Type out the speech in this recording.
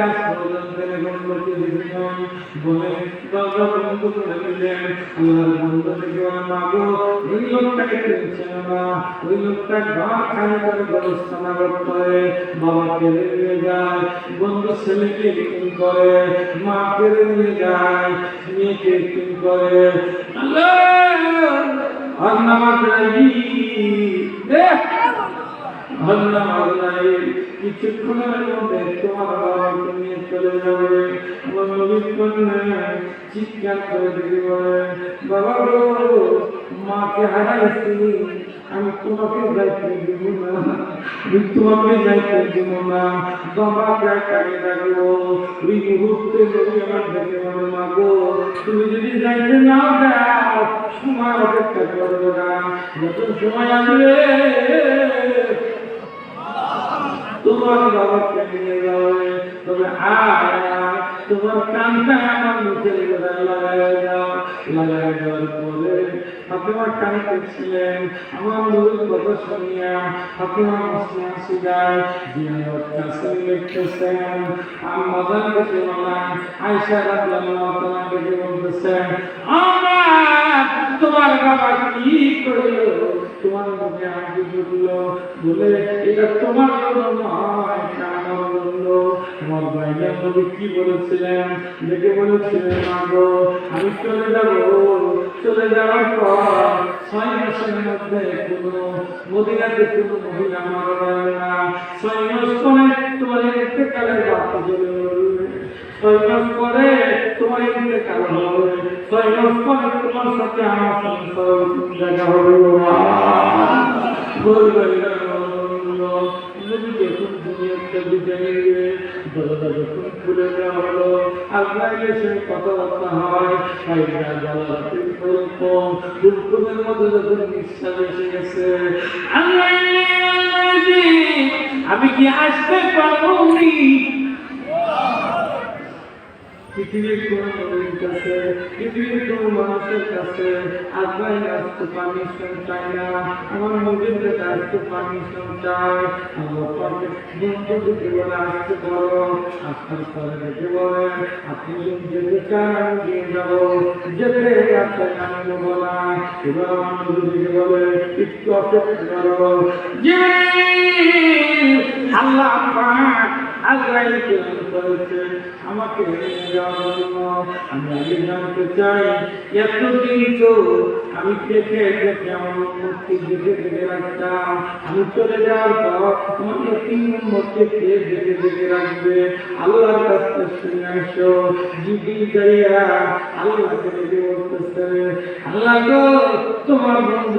আজ পর্যন্ত এরকম লোককে দেখি নাই বলে দরজা বন্ধ করে না ওই লোকটা ঘর খালি করে ব্যবস্থানা করে বাবা কেড়ে নিয়ে যায় বন্ধু ছেলেকে বিক্রি করে মা কেড়ে নিয়ে যায় মেয়েকে বিক্রি করে আল্লাহ আর নামাজ নাই আল্লাহ আল্লাহ কিছুক্ষণের মধ্যে তোমার বাবাকে নিয়ে চলে যাবে। চিৎকার করে দিতে বলে, বাবা গো, মাকে হারাইছি। আমি তোমাকে যাইতে দিব না। তোমাকে যাইতে দিব না। বাবাকে একাকে ডাকবো ওই মুহূর্তে নবী আমার ডেকে বলে, মা গো, তুমি যদি যাইতে না দাও, সময় অপেক্ষা করব না। যখন সময় আসবে। আর তোমার কানটা আমার গোড়ায় লাগাই যাও লাগাই যাওয়ার পরে ফাতেমার কানতে ছিলেন আমার নবীর কথা শুনিয়া ফাতেমা মুসলিম সিগার জিয়ারত কাছে লিখতেছেন আমাদের কাছে বলেন আয়েশা রাদিয়াল্লাহু তোমার কি করল? তোমার মুখে হাসি ফুটলো বলে এটা তোমার কি বলেছিলেন? দেখে বলেছিলেন মাগো আমি চলে যাব। চলে যাওয়ার পর ছয় মাসের মধ্যে কোনো মদিনাতে কোনো মহিলা মারা যাবে না। ছয় মাস পরে তোমার ইন্তেকালের বার্তা চলে ছয় মাস পরে তোমার ইন্তেকাল হবে মাস পরে তোমার সাথে আমার সংসার দেখা হবে কথাবার্তা হয় মধ্যে যখন নিঃশ্বাস এসে গেছে আমি কি আসতে পারব পৃথিবীর কোন নবীর কাছে, পৃথিবীর কোন মানুষের কাছে আজরাই আসতে পারমিশন চাই না। আমার নবীর কাছে আসতে পারমিশন চাই। আমার বন্ধু দিতে আসতে পারো আসার পরে বলে, আপনি যদি যেতে চান, আমি দিয়ে যাব। যেতে আপনার আমি নেব না। এবার আমার নবীকে বলে, একটু অপেক্ষা করো। যে আল্লাহ আজরাইল প্রেরণ করেছে আমাকে নিয়ে যাওয়ার জন্য আমি আগে জানতে চাই এতদিন তো আমি দেখে দেখে দেখে দেখে রাখতাম আমি চলে যাওয়ার পর তোমাকে তিন দেখে দেখে রাখবে আল্লাহর কাছ শুনে আসো জিবি দাঁড়িয়া আল্লাহকে দেখে বলতেছে আল্লাহ গো তোমার বন্ধু